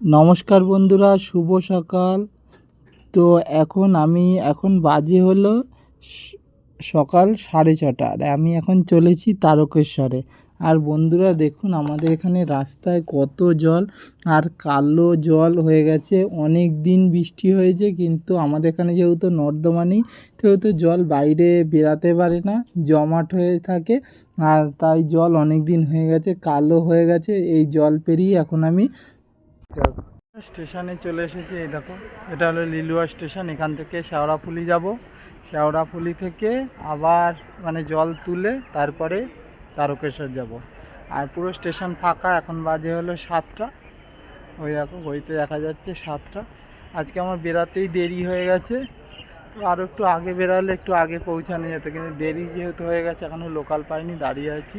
নমস্কার বন্ধুরা, শুভ সকাল। তো এখন আমি, এখন বাজে হলো সকাল সাড়ে ছটা। আর আমি এখন চলেছি তারকেশ্বরে। আর বন্ধুরা, দেখুন আমাদের এখানে রাস্তায় কত জল, আর কালো জল হয়ে গেছে। অনেক দিন বৃষ্টি হয়েছে, কিন্তু আমাদের এখানে যেহেতু নর্দমা নেই সেহেতু জল বাইরে বেরাতে পারে না, জমাট হয়ে থাকে। আর তাই জল অনেক দিন হয়ে গেছে, কালো হয়ে গেছে। এই জল পেরিয়ে এখন আমি স্টেশনে চলে এসেছি, এই দেখো। এটা হলো লিলুয়া স্টেশন, এখান থেকে শেওড়াফুলি যাব। শেওড়াফুলি থেকে আবার মানে জল তুলে তারপরে তারকেশ্বর যাব। আর পুরো স্টেশন ফাঁকা, এখন বাজে হলো সাতটা। ওই দেখো ঘড়িতে দেখা যাচ্ছে সাতটা। আজকে আমার বেরাতেই দেরি হয়ে গেছে। তো আরও একটু আগে বেরালে একটু আগে পৌঁছানো যেত, কিন্তু দেরি যেহেতু হয়ে গেছে এখনও লোকাল পাইনি, দাঁড়িয়ে আছি।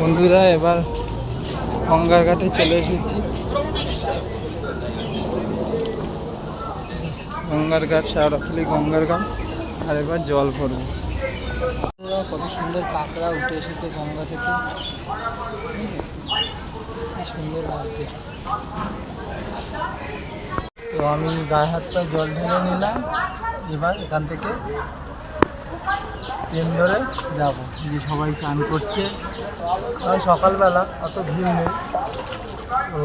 বন্ধুরা এবার গঙ্গার ঘাটে চলে এসেছি। গঙ্গার ঘাট শেওড়াফুলি গঙ্গার ঘাট, আর এবার জল ভরবো কত সুন্দর কাঁকড়া উঠে এসেছে গঙ্গা থেকে। সুন্দর লাগছে। তো আমি গায়ে হাত পায়ে জল ঢেলে নিলাম, এবার এখান থেকে ট্রেন ধরে যাব। যে সবাই চান করছে। কারণ সকালবেলা অত ভিড় নেই। তো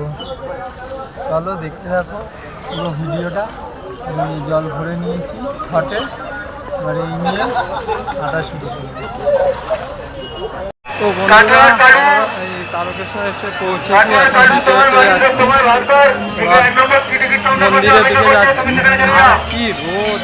চলো দেখতে থাকো পুরো ভিডিওটা। আমি জল ভরে নিয়েছি ঘটে। এবার এই নিয়ে হাঁটা শুরু করব। তো বন্ধুরা আমরা এই তারকেশ্বর এসে পৌঁছেছি। এখন হেঁটে যাচ্ছি মন্দিরের দিকে যাচ্ছি। কি রোদ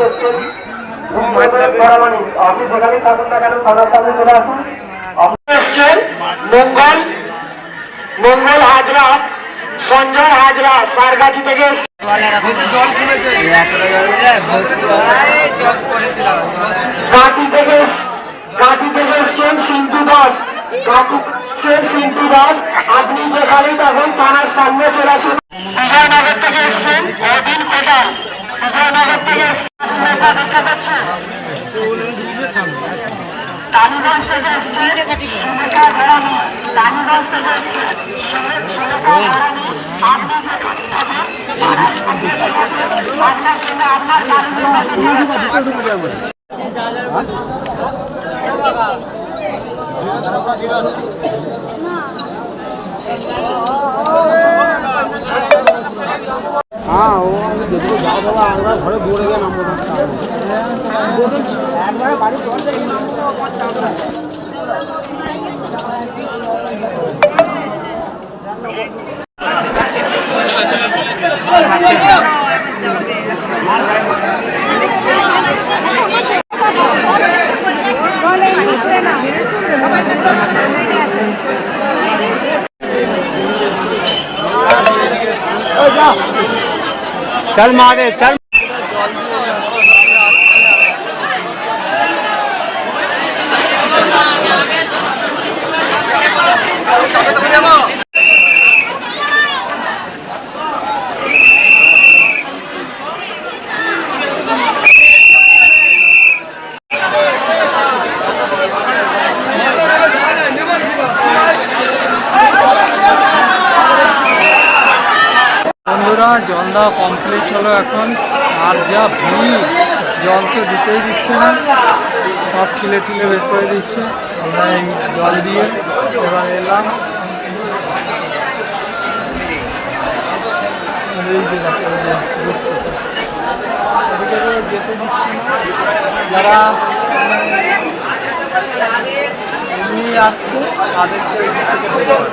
এসছেন উত্তরদেব পরামাণিক আপনি কেন চলে আসুন মঙ্গল মঙ্গল হাজরা সঞ্জয় হাজরা, সারগাছি থেকে। কাঁটি থেকে কাঁটি থেকে এসছেন সিন্ধু দাস। কাঁটি এসছেন সিন্ধু দাস। আপনি যেখানেই তখন থানার সামনে চলে আসুন। বিজয়নগর থেকে এসছেন অদিন কোটাল বিজয়নগর থেকে পাচ্ছেন টালিগঞ্জ থেকে সুমিতা ঘরামি টালিগঞ্জ থেকে হ্যাঁ ও আমি দেখব। যা যাব আমরা ঘরে দৌড়ে গিয়ে নামবো। একবারে বাড়ি চলছে চল चल मारे चल Come on. জল দেওয়া কমপ্লিট হলো এখন। আর যা ভিড়, জল তো দিতেই দিচ্ছে না। সব ঠেলে ঠেলে বের করে দিচ্ছে। আমরা এই জল দিয়ে এবার এলাম। যেতে যারা মানে এমনি আসছে, তাদেরকে এই দিক থেকে ঢুকছে।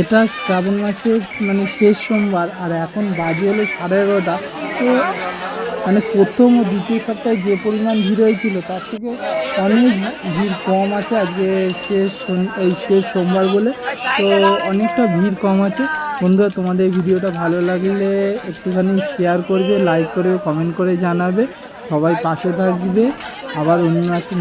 এটা শ্রাবণ মাসের মানে শেষ সোমবার আর এখন বাজি হলো সাড়ে এগারোটা। তো মানে প্রথম ও দ্বিতীয় সপ্তাহে যে পরিমাণ ভিড় হয়েছিল, তার থেকে অনেক ভিড় কম আছে। আজকে শেষ এই শেষ সোমবার বলে। তো অনেকটা ভিড় কম আছে। বন্ধুরা, তোমাদের ভিডিওটা ভালো লাগলে একটুখানি শেয়ার করবে লাইক করবে কমেন্ট করে জানাবে। সবাই পাশে থাকবে। আবার অন্য একটা